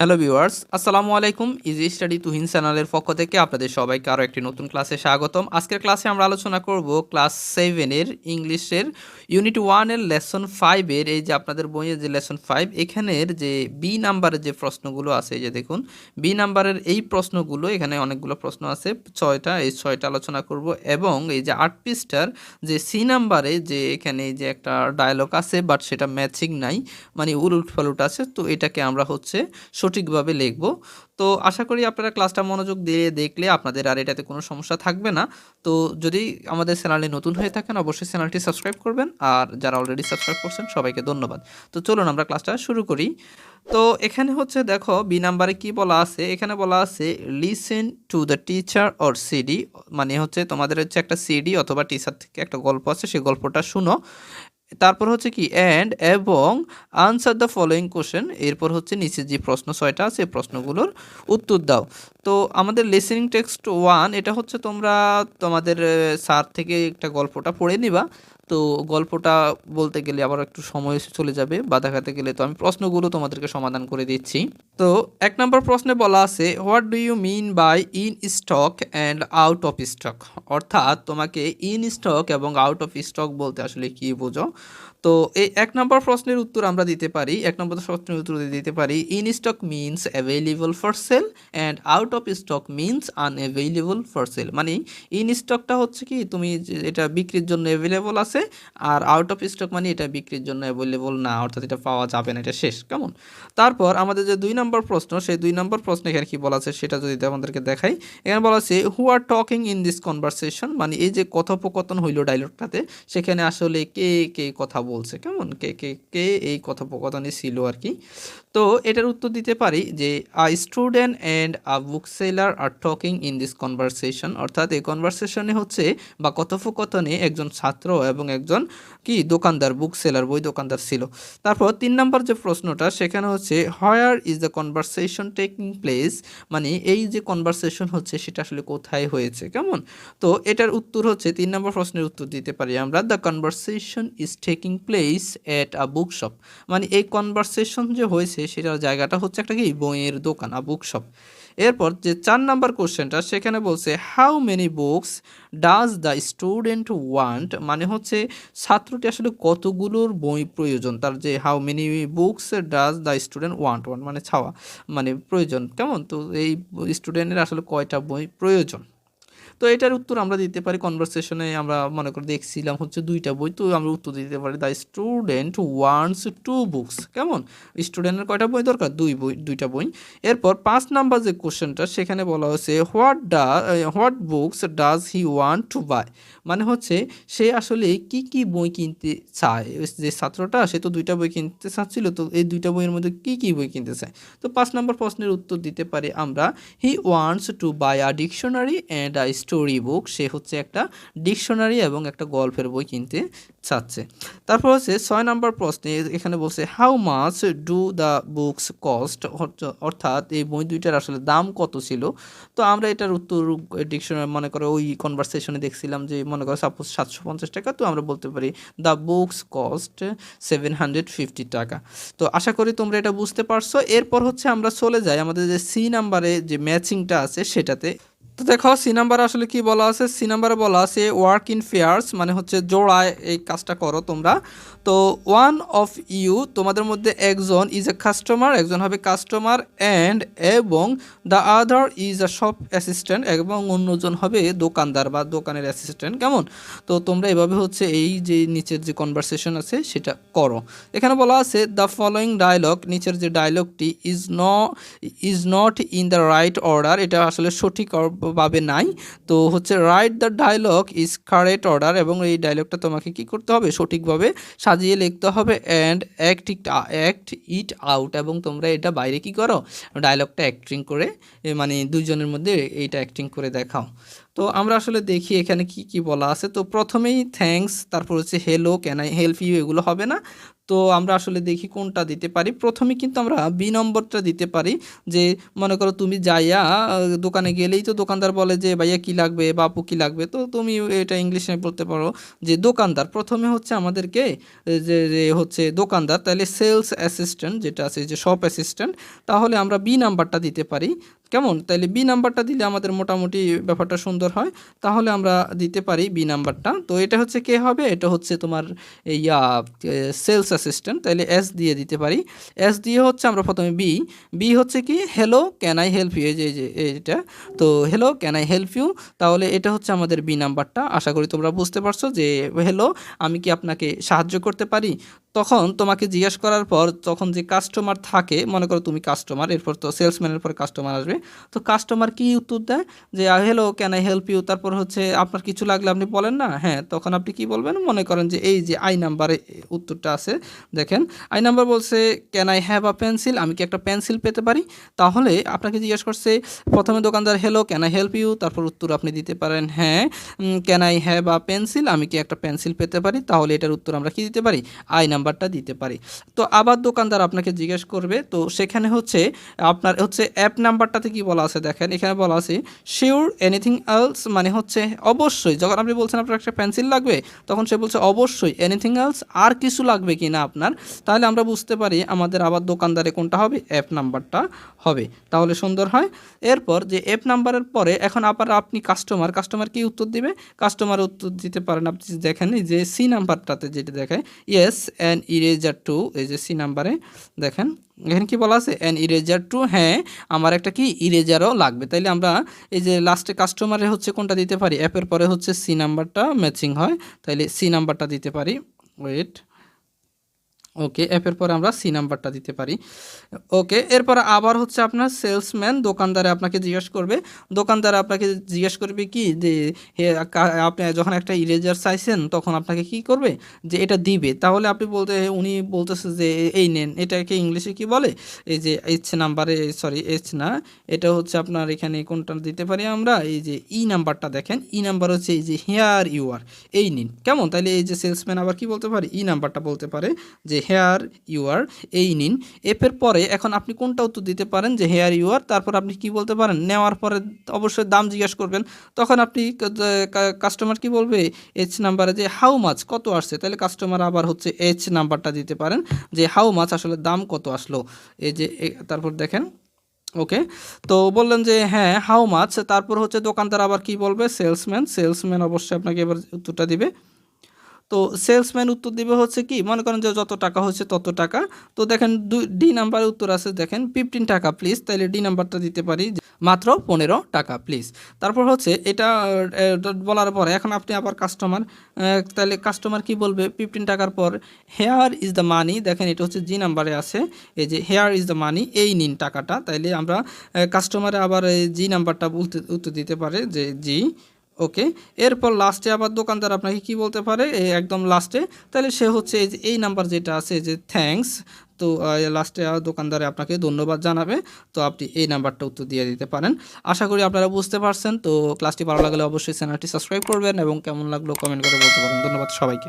Hello viewers, আসসালামু আলাইকুম। Easy study Tuhin চ্যানেলের পক্ষ থেকে আপনাদের সবাইকে আরও একটি নতুন ক্লাসে স্বাগতম। আজকের ক্লাসে আমরা আলোচনা করব ক্লাস সেভেনের ইংলিশের ইউনিট ওয়ানের লেসন ফাইভের এই যে আপনাদের বইয়ের যে লেসন ফাইভ এখানের যে বি নাম্বারের যে প্রশ্নগুলো আছে, এই যে দেখুন বি নাম্বারের এই প্রশ্নগুলো, এখানে অনেকগুলো প্রশ্ন আছে, ছয়টা, এই ছয়টা আলোচনা করব। এবং এই যে আট পৃষ্ঠার যে সি নাম্বারে যে এখানে যে একটা ডায়লগ আছে বাট সেটা ম্যাচিং নাই মানে উলুট ফালুট আছে, তো এটাকে আমরা হচ্ছে সঠিকভাবে লিখব। তো আশা করি আপনারা ক্লাসটা মনোযোগ দিয়ে দেখলে আপনাদের আর এটাতে কোনো সমস্যা থাকবে না। তো যদি আমাদের চ্যানেলে নতুন হয়ে থাকেন, অবশ্যই চ্যানেলটি সাবস্ক্রাইব করবেন। আর যারা অলরেডি সাবস্ক্রাইব করছেন, সবাইকে ধন্যবাদ। তো চলুন আমরা ক্লাসটা শুরু করি। তো এখানে হচ্ছে দেখো বি নাম্বারে কি বলা আছে? এখানে বলা আছে listen to the teacher or CD মানে হচ্ছে তোমাদের হচ্ছে একটা সিডি অথবা টিচার থেকে একটা গল্প আছে সেই গল্পটা শুনো। তারপর হচ্ছে কি অ্যান্ড এবং আনসার দ্য ফলোয়িং কোশ্চেন এরপর হচ্ছে নিচে যে প্রশ্ন ছয়টা আছে প্রশ্নগুলোর উত্তর দাও। তো আমাদের লিসেনিং টেক্সট ওয়ান এটা হচ্ছে তোমরা তোমাদের স্যার থেকে একটা গল্পটা পড়ে নিবা। তো গল্পটা বলতে গেলে আবার একটু সময় চলে যাবে বা দেখাতে গেলে তো আমি প্রশ্নগুলো তোমাদেরকে সমাধান করে দিচ্ছি। তো এক নম্বর প্রশ্নে বলা আছে what do you mean by in stock and out of stock অর্থাৎ তোমাকে ইন স্টক এবং আউট অফ স্টক বলতে আসলে কী বোঝো? তো এই এক নম্বর প্রশ্নের উত্তর আমরা দিতে পারি, এক নম্বর প্রশ্নের উত্তর দিতে পারি in stock means available for sale and out of stock means unavailable for sale মানে ইন স্টকটা হচ্ছে কি, তুমি এটা বিক্রির জন্য অ্যাভেলেবল আছে আর আউট অফ স্টক মানে এটা বিক্রির জন্য অ্যাভেলেবল না, অর্থাৎ এটা পাওয়া যাবে না, এটা শেষ, কেমন? তারপর আমাদের যে দুই নম্বর প্রশ্ন, সেই দুই নম্বর প্রশ্ন এখানে কি বলা আছে সেটা যদি আমাদেরকে দেখাই, এখানে বলা আছে who are talking in this conversation মানে এই যে কথোপকথন হইল ডায়লগটাতে সেখানে আসলে কে কে কথা বলছে কেমন? কে কে কে এই কথোপকথনে ছিল আর কি। তো এটার উত্তর দিতে পারি যে a student and a book seller are talking in this conversation অর্থাৎ এই কনভারসেশনে হচ্ছে বা কথোপকথনে একজন ছাত্র এবং একজন কি দোকানদার বুক সেলার বই দোকানদার ছিল। তারপর তিন নম্বর যে প্রশ্নটা, সেখানে হচ্ছে where is the conversation taking place মানে এই যে কনভারসেশন হচ্ছে, সেটা আসলে কোথায় হয়েছে? কেমন? তো এটার উত্তর হচ্ছে, তিন নম্বর প্রশ্নের উত্তর দিতে পারি আমরা the conversation is taking place at a book shop মানে এই কনভারসেশন যে হয়েছে সেটার জায়গাটা হচ্ছে একটা কি, বইয়ের দোকান, আ বুক শপ এরপর যে চার নাম্বার কোশ্চেনটা, সেখানে বলছে how many books does the student want মানে হচ্ছে, ছাত্রটি আসলে কতগুলোর বই প্রয়োজন? তার যে how many books does the student want one মানে ছাওয়া মানে প্রয়োজন, কেমন? তো এই স্টুডেন্টের আসলে কয়টা বই প্রয়োজন? তো এটার উত্তর আমরা দিতে পারি কনভারসেশনে আমরা মনে করে দেখছিলাম হচ্ছে দুইটা বই, তো আমরা উত্তর দিতে পারি the student wants two books কেমন? স্টুডেন্টের কয়টা বই দরকার? দুই বই, দুইটা বই। এরপর পাঁচ নাম্বার যে কোশ্চেনটা সেখানে বলা হয়েছে what do what books does he want to buy মানে হচ্ছে, সে আসলে কি কি বই কিনতে চায়? যে ছাত্রটা, সে তো দুইটা বই কিনতে চাচ্ছিল, তো এই দুইটা বইয়ের মধ্যে কি কি বই কিনতে চায়? তো পাঁচ নম্বর প্রশ্নের উত্তর দিতে পারি আমরা he wants to buy a dictionary and a story book, সে হচ্ছে একটা ডিকশনারি এবং একটা গল্পের বই কিনতে চাচ্ছে। তারপর হচ্ছে ছয় নম্বর প্রশ্নে এখানে বলছে how much do the books cost অর্থাৎ এই বই দুইটার আসলে দাম কত ছিল? তো আমরা এটার উত্তর ডিকশনারি, মনে করো ওই কনভারসেশনে দেখছিলাম যে, মনে করো সাপোজ সাতশো পঞ্চাশ টাকা, তো আমরা বলতে পারি the books cost seven hundred fifty টাকা। তো আশা করি তোমরা এটা বুঝতে পারছ। এরপর হচ্ছে আমরা চলে যাই আমাদের যে সি নাম্বারে যে ম্যাচিংটা আছে, সেটাতে তো দেখো সি নাম্বার আসলে কি বলা আছে? সি নাম্বারে বলা আছে ওয়ার্ক ইন ফেয়ার্স মানে হচ্ছে জোড়ায় এই কাজটা করো তোমরা। তো ওয়ান অফ ইউ তোমাদের মধ্যে একজন ইজ এ কাস্টমার একজন হবে কাস্টমার অ্যান্ড এবং the other is a shop assistant এবং অন্যজন হবে দোকানদার বা দোকানের অ্যাসিস্ট্যান্ট কেমন? তো তোমরা এভাবে হচ্ছে এই যে নিচের যে কনভারসেশন আছে, সেটা করো। এখানে বলা আছে দ্য ফলোয়িং ডায়লগ নিচের যে ডায়লগটি ইজ ন is not in the right order এটা আসলে সঠিক ভাবে নাই। তো হচ্ছে write the dialogue is correct order এবং এই ডায়লগটা তোমাকে কি করতে হবে? সঠিকভাবে সাজিয়ে লিখতে হবে and act it act it out এবং তোমরা এটা বাইরে কি করো? ডায়লগটা অ্যাক্টিং করে মানে দুজনের মধ্যে এইটা অ্যাক্টিং করে দেখাও। তো আমরা আসলে দেখি এখানে কি কি বলা আছে। তো প্রথমেই থ্যাঙ্কস তারপর হচ্ছে hello can I help you এগুলো হবে না। তো আমরা আসলে দেখি কোনটা দিতে পারি। প্রথমে কিন্তু আমরা বি নম্বরটা দিতে পারি যে, মনে করো তুমি যাইয়া দোকানে গেলেই তো দোকানদার বলে যে, ভাইয়া কি লাগবে? বাপু কি লাগবে? তো তুমি এটা ইংলিশে বলতে পারো যে, দোকানদার। প্রথমে হচ্ছে আমাদেরকে যে হচ্ছে দোকানদার, তাহলে সেলস অ্যাসিস্ট্যান্ট যেটা আছে, যে শপ অ্যাসিস্ট্যান্ট তাহলে আমরা বি নাম্বারটা দিতে পারি। কেমন? তাহলে বি নাম্বারটা দিলে আমাদের মোটামুটি ব্যাপারটা সুন্দর হয়, তাহলে আমরা দিতে পারি বি নাম্বারটা। তো এটা হচ্ছে কে হবে? এটা হচ্ছে তোমার ইয়া সেলস অ্যাসিস্ট্যান্ট তাহলে এস দিয়ে দিতে পারি। এস দিয়ে হচ্ছে আমরা প্রথমে বি বি হচ্ছে কি hello can I help you এই যে এইটা তো hello can I help you তাহলে এটা হচ্ছে আমাদের বি নাম্বারটা। আশা করি তোমরা বুঝতে পারছ যে হ্যালো আমি কি আপনাকে সাহায্য করতে পারি? তখন তোমাকে জিজ্ঞেস করার পর তখন যে কাস্টমার থাকে, মনে করো তুমি কাস্টমার এরপর তো সেলসম্যানের পরে কাস্টমার আসবে। তো কাস্টমার কি উত্তর দেয়? যে hello can I help you তারপর হচ্ছে, আপনার কিছু লাগলে আপনি বলেন না? হ্যাঁ তখন আপনি কি বলবেন? মনে করেন যে, এই যে আই নাম্বারে উত্তরটা আছে, দেখেন। আই নাম্বার বলছে can I have a pencil আমি কি একটা পেন্সিল পেতে পারি? তাহলে আপনাকে জিজ্ঞেস করছে, প্রথমে দোকানদার hello can I help you তারপর উত্তর আপনি দিতে পারেন হ্যাঁ can I have a pencil আমি কি একটা পেন্সিল পেতে পারি? তাহলে এটার উত্তর আমরা কি দিতে পারি? আই নাম্বারটা দিতে পারি। তো আবার দোকানদার আপনাকে জিজ্ঞেস করবে, তো সেখানে হচ্ছে আপনার হচ্ছে অ্যাপ নাম্বারটাতে কি বলা আছে দেখেন, এখানে বলা আছে শিওর এনিথিং এলস মানে হচ্ছে অবশ্যই, যখন আপনি বলছেন আপনার একটা পেন্সিল লাগবে, তখন সে বলছে অবশ্যই এনিথিং এলস আর কিছু লাগবে কি না আপনার? তাহলে আমরা বুঝতে পারি আমাদের আবার দোকানদারে কোনটা হবে, অ্যাপ নাম্বারটা হবে। তাহলে সুন্দর হয়। এরপর যে অ্যাপ নাম্বারের পরে এখন আবার আপনি কাস্টমার কাস্টমার কি উত্তর দিবে? কাস্টমার উত্তর দিতে পারেন, আপনি দেখেন যে সি নাম্বারটাতে যেটা দেখায় ইয়েস অ্যান ইরেজার টু এই যে সি নাম্বারে দেখেন, এখানে কি বলা আছে? অ্যান ইরেজার টু হ্যাঁ আমার একটা কি ইরেজারও লাগবে। তাইলে আমরা এই যে লাস্টে কাস্টমারে হচ্ছে কোনটা দিতে পারি? অ্যাপের পরে হচ্ছে সি নাম্বারটা ম্যাচিং হয়। তাইলে সি নাম্বারটা দিতে পারি। ওয়েট ওকে অ্যাপের পরে আমরা সি নাম্বারটা দিতে পারি। ওকে, এরপর আবার হচ্ছে আপনার সেলসম্যান দোকানদারে আপনাকে জিজ্ঞেস করবে। দোকানদার আপনাকে জিজ্ঞেস করবে কি যে আপনি যখন একটা ইরেজার চাইছেন, তখন আপনাকে কি করবে? যে এটা দিবে। তাহলে আপনি বলতে, উনি বলতেছে যে, এই নেন। এটাকে ইংলিশে কি বলে? এই যে এইচ নাম্বারে সরি এইচ না, এটা হচ্ছে আপনার এখানে কোনটা দিতে পারি আমরা? এই যে ই নাম্বারটা দেখেন। ই নাম্বার হচ্ছে এই যে হেয়ার ইউ আর এই নিন। কেমন? তাহলে এই যে সেলসম্যান আবার কি বলতে পারে? ই নাম্বারটা বলতে পারে যে হেয়ার ইউ আর এই নিন। এফের পরে এখন আপনি কোনটা উত্তর দিতে পারেন যে হেয়ার ইউ আর তারপর আপনি কি বলতে পারেন? নেওয়ার পরে অবশ্যই দাম জিজ্ঞেস করবেন। তখন আপনি কাস্টমার কি বলবে? এইচ নাম্বারে যে হাউ মাছ কত আসছে? তাহলে কাস্টমার আবার হচ্ছে এইচ নাম্বারটা দিতে পারেন যে হাউ মাছ আসলে দাম কত আসলো। এই যে তারপর দেখেন। ওকে, তো বললেন যে হ্যাঁ হাউ মাছ তারপর হচ্ছে দোকানদার আবার কি বলবে? সেলসম্যান সেলসম্যান অবশ্যই আপনাকে এবার উত্তরটা দিবে। তো সেলসম্যান উত্তর দিবে হচ্ছে কি, মনে করেন যে যত টাকা হচ্ছে তত টাকা। তো দেখেন দুই ডি নাম্বারে উত্তর আছে, দেখেন ফিফটিন টাকা প্লিজ তাহলে ডি নাম্বারটা দিতে পারি, মাত্র পনেরো টাকা প্লিজ তারপর হচ্ছে এটা বলার পরে, এখন আপনি আবার কাস্টমার তাহলে কাস্টমার কি বলবে? ফিফটিন টাকার পর হেয়ার ইজ দ্য মানি দেখেন এটা হচ্ছে জি নাম্বারে আছে, এই যে হেয়ার ইজ দ্য মানি এই নিন টাকাটা। তাইলে আমরা কাস্টমারে আবার জি নাম্বারটা বলতে উত্তর দিতে পারে যে জি ওকে, এরপর লাস্টে আবার দোকানদার আপনাকে কি বলতে পারে? একদম লাস্টে তাহলে সে হচ্ছে এই যে, এই নাম্বার যেটা আছে যে থ্যাংকস তো লাস্টে দোকানদারে আপনাকে ধন্যবাদ জানাবে। তো আপনি এই নাম্বারটা উত্তর দিয়ে দিতে পারেন। আশা করি আপনারা বুঝতে পারছেন। তো ক্লাসটি ভালো লাগলে অবশ্যই চ্যানেলটি সাবস্ক্রাইব করবেন এবং কেমন লাগল কমেন্ট করে বলতে পারেন। ধন্যবাদ সবাইকে।